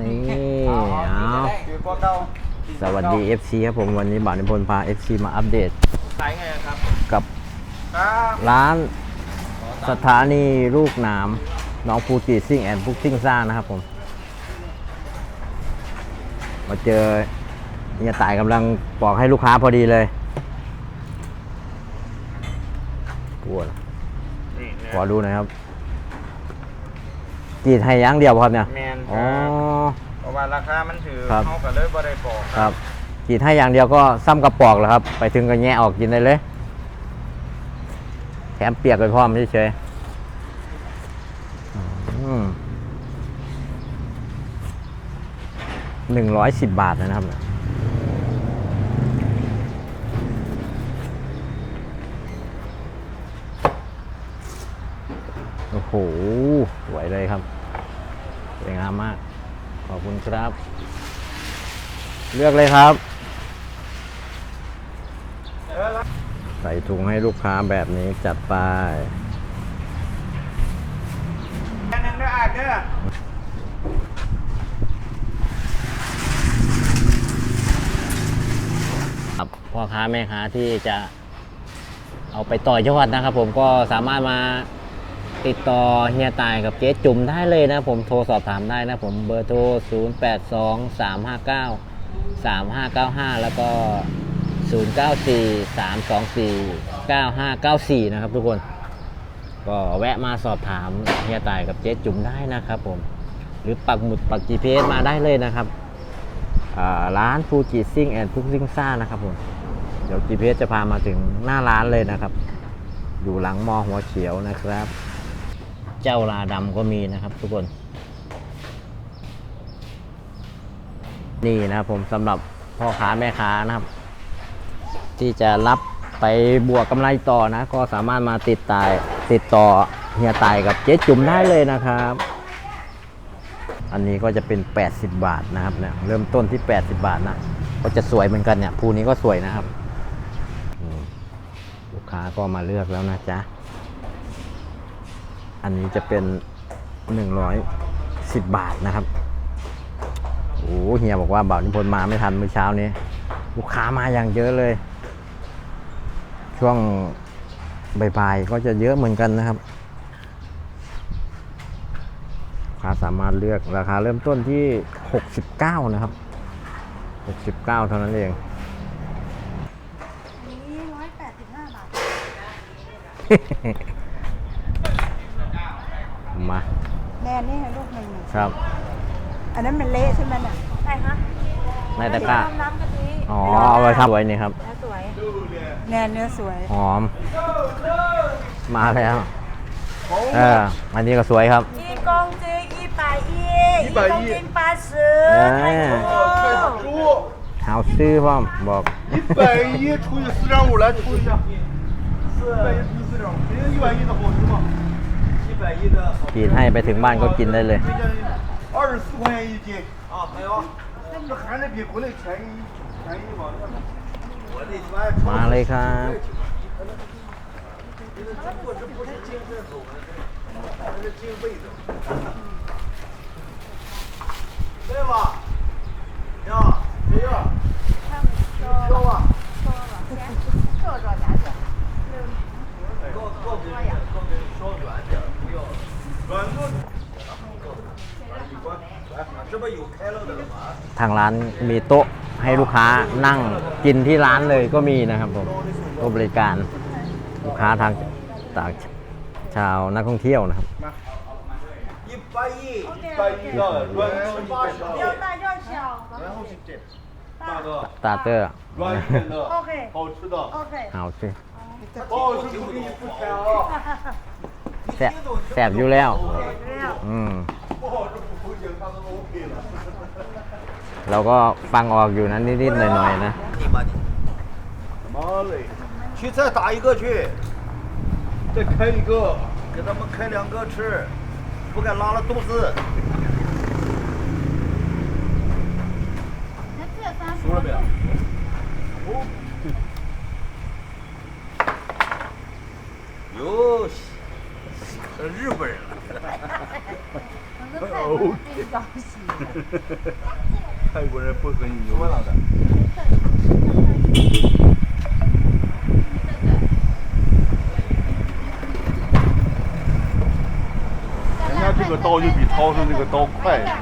นี่เอาเอาถือพวกเราสวัสดี FC ครับผมวันนี้บ่าวนิพนธ์พา FC มาอัปเดตขายไงครับกับครับร้านสถานีลูกหนามน้องฟูจิซิ่งแอนด์ฟุกซิ่งซ่านะครับผม มาเจอเนี่ยตายกำลังปอกให้ลูกค้าพอดีเลยปวดนี่นะขอดูหน่อยครับ กรีดให้อยังเดียวบ่ครับเนี่ยแมนคอ๋อ รับเพราะว่าราคามันถือครับ เขาก็เลยบ่ได้บอกครับกรีดให้อย่างเดียวก็ซ้ำกระปอกแล้วครับ ไปถึงก็แงะออกกินได้เลย แถมเปียกไปพร้อมเฉยหนึ่งร้อยสิบบาทนะครับโอ้โหสวยเลยครับส วยงามมาก ขอบคุณครับ เลือกเลยครับ ใส่ถุงให้ลูกค้าแบบนี้จัดไปอันนึงเด้ออ่านเด้อครับพ่อค้าแม่ค้าที่จะเอาไปต่อยอดนะครับผมก็สามารถมา ติดต่อเฮียตายกับเจ๊จุ๋มได้เลยนะผมโทรสอบถามได้นะผมเบอร์โทร 0 8 2 3 5 9 3 5 9 5 แล้วก็ 0 9 4 3 2 4 9 5 9 4 นะครับทุกคน ก็แวะมาสอบถามเฮียตายกับเจ๊จุ๋มได้นะครับผม หรือปักหมุดปัก GPS มาได้เลยนะครับร้านฟูจิซิ่งแอนด์ฟุกซิ่งซ่านะครับผม เดี๋ยว GPS จะพามาถึงหน้าร้านเลยนะครับ อยู่หลังมอหัวเขียวนะครับ เจ้าลาดำก็มีนะครับทุกคน นี่นะครับผมสำหรับพ่อค้าแม่ค้านะครับ ที่จะรับไปบวกกำไรต่อนะ ก็สามารถมาติดตายติดต่อเฮียตายกับเจ๊จุ๋มได้เลยนะครับ อันนี้ก็จะเป็น 80 บาทนะครับเนี่ยเริ่มต้นที่ 80 บาทนะก็จะสวยเหมือนกันเนี่ยภูนี้ก็สวยนะครับ ลูกค้าก็มาเลือกแล้วนะจ๊ะ อันนี้จะเป็น 110 บาทนะครับโอ้เฮียบอกว่าบ่าวนิพนธ์มาไม่ทันเมื่อเช้านี้ ลูกค้ามาอย่างเยอะเลย ช่วงบ่ายๆก็จะเยอะเหมือนกันนะครับลูกค้าสามารถเลือกราคาเริ่มต้นที่ 69 นะครับ 69 เท่านั้นเองอันนี้ร้อยแปดสิบห้าบาท มา แนนนี่ลูกหนึ่ง ครับ อันนั้นมันเละใช่ไหมเนี่ยใช่คะ ในตะกร้า น้ำกะทิ อ๋อ เอาไว้ครับไว้นี่ครับ แล้วสวย แนนเนื้อสวย หอม มาแล้ว เออ อันนี้ก็สวยครับ 一公斤一百一，一110公斤八十，哎太多。猪 เฮาซื้อพร้อมบอก 一百一除以四点五来除一下，四百一除以四点五，肯定一百一的好吃嘛， กินให้ไปถึงบ้านก็กินได้เลยมาเลยครับ对吧？ ทางร้านมีโต๊ะให้ลูกค้านั่งกินที่ร้านเลยก็มีนะครับผมก็บริการลูกค้าทางต่างชาวนักท่องเที่ยวนะครับ 一百一，一百一的软度八十，要大要小然后是这大的 สตาร์เตอร์ 软一点的， ？OK 好吃的， OK。 เอาสิ 不好吃不给你付钱啊。 แสบแสบอยู่แล้ว อืม เราก็ฟังออกอยู่นะนิดๆหน่อยๆนะ 妈嘞！去再打一个去，再开一个，给他们开两个吃，不该拉了肚子。说了没有？哦。哟，这日本人 了。泰国人不和你牛了的。人家这个刀就比超市那个刀快，是吗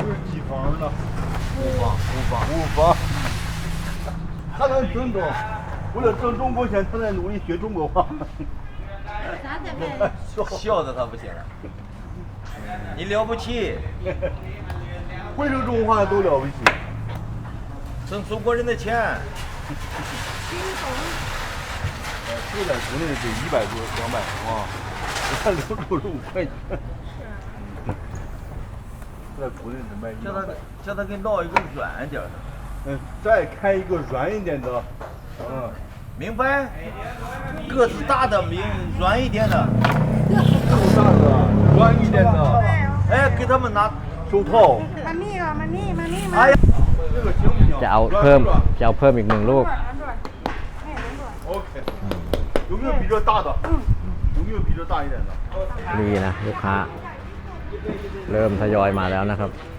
是几房呢？五房，五房，五房。他能挣中，为了挣中国钱，他在努力学中国话。笑笑的他不行了，你了不起，会说中国话都了不起。挣中国人的钱，呃，这在国内得一百多、两百啊，我看两口是五块钱。在国内得卖一叫他。叫他给闹一个软点儿的，嗯，再开一个软一点的，嗯，明白？个子大的明软一点的，够大的，软一点的，哎，给他们拿手套。 มานี่ก่อนมานี่มานี่มา 哎呀，这个行不行？ จะเอา 软 เพิ่ม 不软 จะเอาเพิ่มอีกหนึ่งลูก OK。有没有比这大的？有没有比这大一点的？ ดีนะลูกค้า เริ่มทยอยมาแล้วนะครับ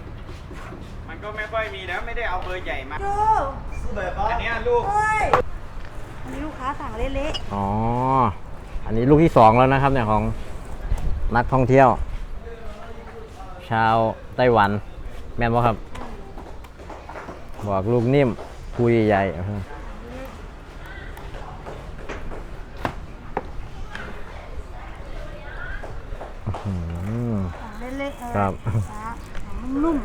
มัน ก็ไม่ค่อยมีนะ ไม่ได้เอาเบอร์ใหญ่มา ดูอันนี้ลูกอันนี้ลูกค้าสั่งเละอ๋อ อันนี้ลูกที่สองแล้วนะครับเนี่ยของนักท่องเที่ยว ชาวไต้หวัน แม่นบ่ครับ บอกลูกนิ่มคุยใหญ่เละๆครับนุ่ม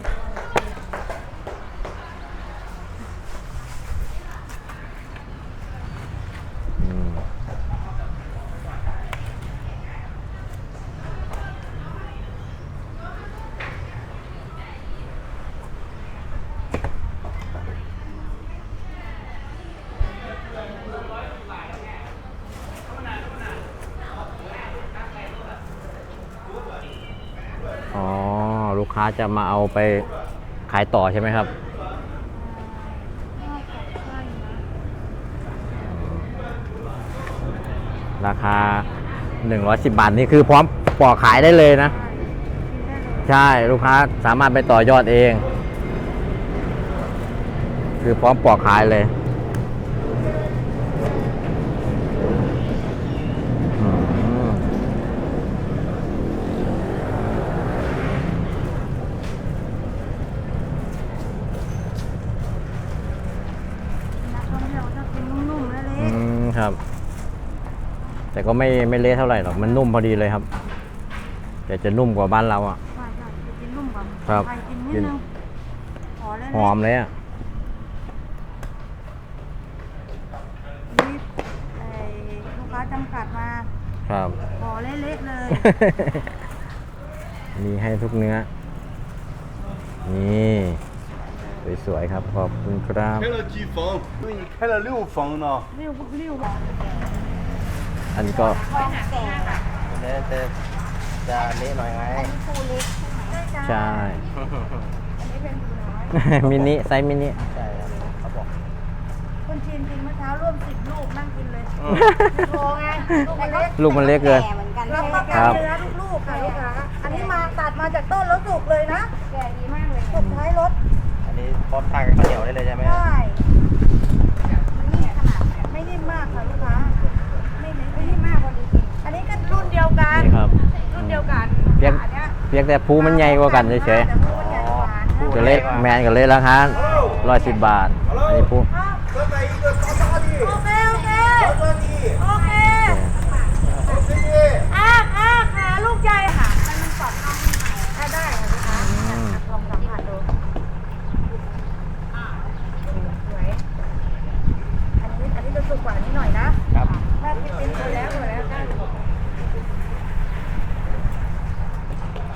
ค้าจะมาเอาไปขายต่อใช่ไหมครับๆน่าจะใช่นะราคา 110 บาทนี่คือพร้อมปอกขายได้เลยนะ ใช่ลูกค้าสามารถไปต่อยอดเอง คือพร้อมปอกขายเลยอืม นักท่องเที่ยวชอบกินนุ่มๆและเละ อืม ครับ แต่ก็ไม่ไม่เละเท่าไหร่หรอกมันนุ่มพอดีเลยครับ แต่จะนุ่มกว่าบ้านเราอะ ใช่ใช่จะกินนุ่มกว่าครับไทยกินนิกิดนนึงขอเละๆหอมเลยอะนี่ไอ้ลูกค้าจำกัดมาครับขอเละๆเลย มีให้ทุกเนื้อ นี่ สวยๆครับ ขอบคุณครับ开了几房？为你开了六房呢。六六房。อันนี้ก็เนี่ยจะจะเละหน่อยไหมใช่ อันนี้เป็นปูน้อยมินิไซส์มินิใช่เขาบอกคนจีนกินเมื่อเช้าร่วมสิบลูกนั่งกินเลยโทรไลูกมันเล็กลูกมัเล็กเกินรับปรกันกลูกค่ะลูกค้าอันนี้มาตัดมาจากต้นแล้วสุกเลยนะแก่ดีมากเลย ได้เลยใช่ไหมได้มัไม่ขนาดแบบไม่ได้มากค่ะลูกค้าไม่ได้ไม่ได้มากพอดีๆอันนี้ก็รุ่นเดียวกันครับรุ่นเดียวกันเพียงเนี้ยเพียงแต่ภูมันใหญ่กว่ากันเฉยแต่ภูมันใหญ่กว่นะๆก็เลยแมนก็ลยราคร้อยสิบบาทอันนี้ภูเ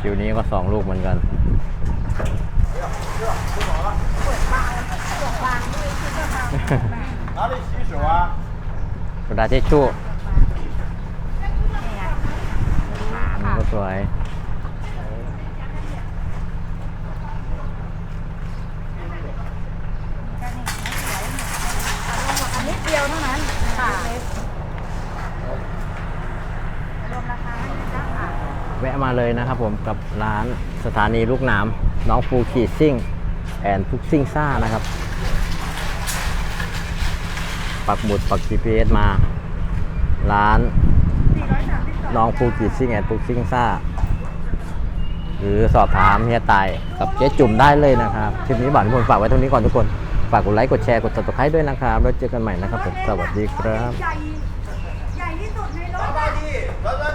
คิวนี้ก็สองลูกเหมือนกันกระดาษเช็ดชู่มันก็สวย มาเลยนะครับผมกับร้านสถานีลูกน้ำน้องฟูขีซิ่งแอนทุกซิ่งซ่านะครับ ปักหมุดปัก GPS มา ร้านน้องฟูขีซิ่งแอนทุกซิ่งซ่าหรือสอบถามเฮียตายกับเจ๊จุ่มได้เลยนะครับคลิปนี้บ่าวนิพนฝากไว้เท่านี้ก่อนทุกคน ฝากกดไลค์กดแชร์กด subscribe ด้วยนะครับ แล้วเจอกันใหม่นะครับผมสวัสดีครับ